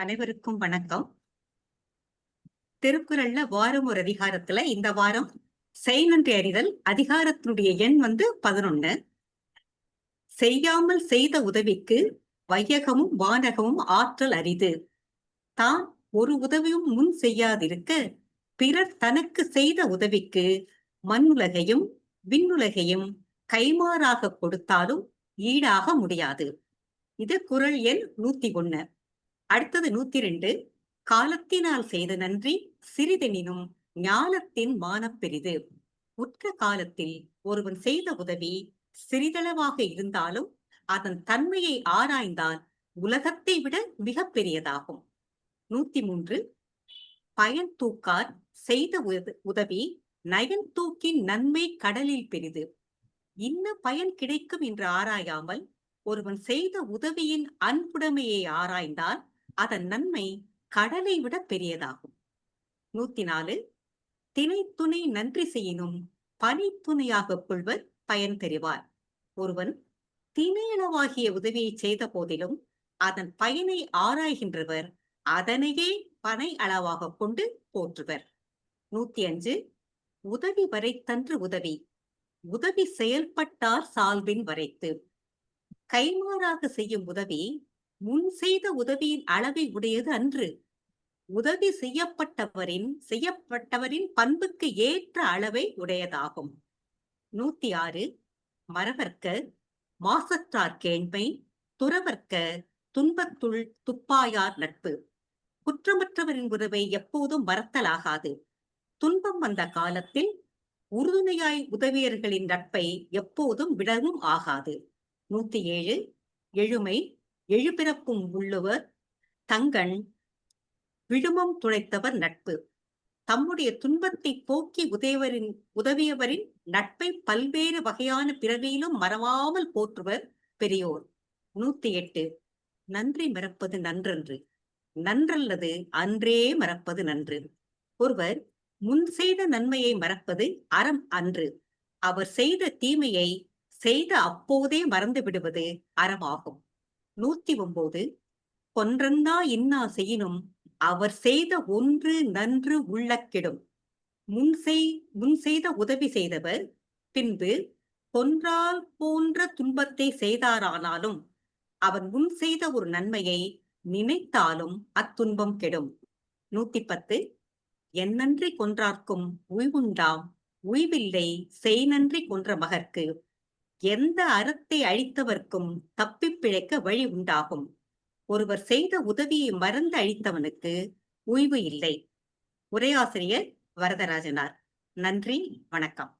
அனைவருக்கும் வணக்கம். திருக்குறள்ல வாரம் ஒரு அதிகாரத்துல இந்த வாரம் செய்நன்றி அறிதல் அதிகாரத்தினுடைய எண் வந்து பதினொன்னு. செய்யாமல் செய்த உதவிக்கு வையகமும் வானகமும் ஆற்றல் அரிது. தான் ஒரு உதவியும் முன் செய்யாதிருக்க பிறர் தனக்கு செய்த உதவிக்கு மண்ணுலகையும் விண்ணுலகையும் கைமாறாக கொடுத்தாலும் ஈடாக முடியாது. இது குரல் எண் நூத்தி ஒன்னு. அடுத்தது நூத்தி ரெண்டு காலத்தினால் செய்த நன்றி சிறிதெனினும் ஞானத்தின் மானப்பெரிது உற்ற காலத்தில் ஒருவன் செய்த உதவி சிறிதளவாக இருந்தாலும் அதன் தன்மையை ஆராய்ந்தால் உலகத்தை விட மிக பெரியதாகும். நூத்தி மூன்று பயன் தூக்கார் செய்த உதவி நயன் தூக்கின் நன்மை கடலில் பெரிது. இன்ன பயன் கிடைக்கும் என்று ஆராயாமல் ஒருவன் செய்த உதவியின் அன்புடைமையை ஆராய்ந்தால் அதன் நன்மை கடலை விட பெரியதாகும். நூத்தி நாலு திணை துணை நன்றி செய்யினும் பனி துணையாக கொள்வர் பயன் பெறுவார். ஒருவன் திணையளவாகிய உதவியை செய்த போதிலும் அதன் பயனை ஆராய்கின்றவர் அதனையே பனை அளவாக கொண்டு போற்றுவர். நூத்தி அஞ்சு உதவி வரைத்தன்று உதவி உதவி செயல்பட்டார் சால்வின் வரைத்து. கைமாறாக செய்யும் உதவி முன் செய்த உதவியின் அளவை உடையது அன்று. உதவி செய்யப்பட்டவரின் செய்யப்பட்டவரின் பண்புக்கு ஏற்ற அளவை உடையதாகும். நூத்தி ஆறு மரவர்க்க மாசற்றார் கேண்மை துறவர்க்க துன்பத்துள் துப்பாயார் நட்பு. குற்றமற்றவரின் உறவை எப்போதும் மறத்தலாகாது. துன்பம் வந்த காலத்தில் உறுதுணையாய் உதவியர்களின் நட்பை எப்போதும் விடவும் ஆகாது. நூத்தி ஏழு எழுமை எழுபிறப்பும் உள்ளவர் தங்கண் விழுமம் துணைத்தவர் நட்பு. தம்முடைய துன்பத்தை போக்கி உதவியவரின் உதவியவரின் நட்பை பல்வேறு வகையான பிறவியிலும் மறவாமல் போற்றுவர் பெரியோர். நூத்தி எட்டு. நன்றி மறப்பது நன்றன்று. நன்றல்லது அன்றே மறப்பது நன்று. ஒருவர் முன் செய்த நன்மையை மறப்பது அறம் அன்று. அவர் செய்த தீமையை செய்த அப்போதே மறந்து விடுவது அறமாகும். நூத்தி ஒன்பது கொன்றந்தா இன்னா செய்யினும் அவர் செய்த ஒன்று நன்று உள்ளக்கிடும். முன் செய் முன் செய்த உதவி செய்தவர் பின்பு கொன்றால் போன்ற துன்பத்தை செய்தாரானாலும் அவர் முன் செய்த ஒரு நன்மையை நினைத்தாலும் அத்துன்பம் கெடும். நூத்தி பத்து என்னன்றி கொன்றார்க்கும் உய்வுண்டாம் உய்வில்லை செய் நன்றி கொன்ற மகர்க்கு எந்த அறத்தை அழித்தவர்க்கும் தப்பி பிழைக்க வழி உண்டாகும். ஒருவர் செய்த உதவியை மறந்து அழித்தவனுக்கு ஓய்வு இல்லை. உரையாசிரியர் வரதராஜனார். நன்றி வணக்கம்.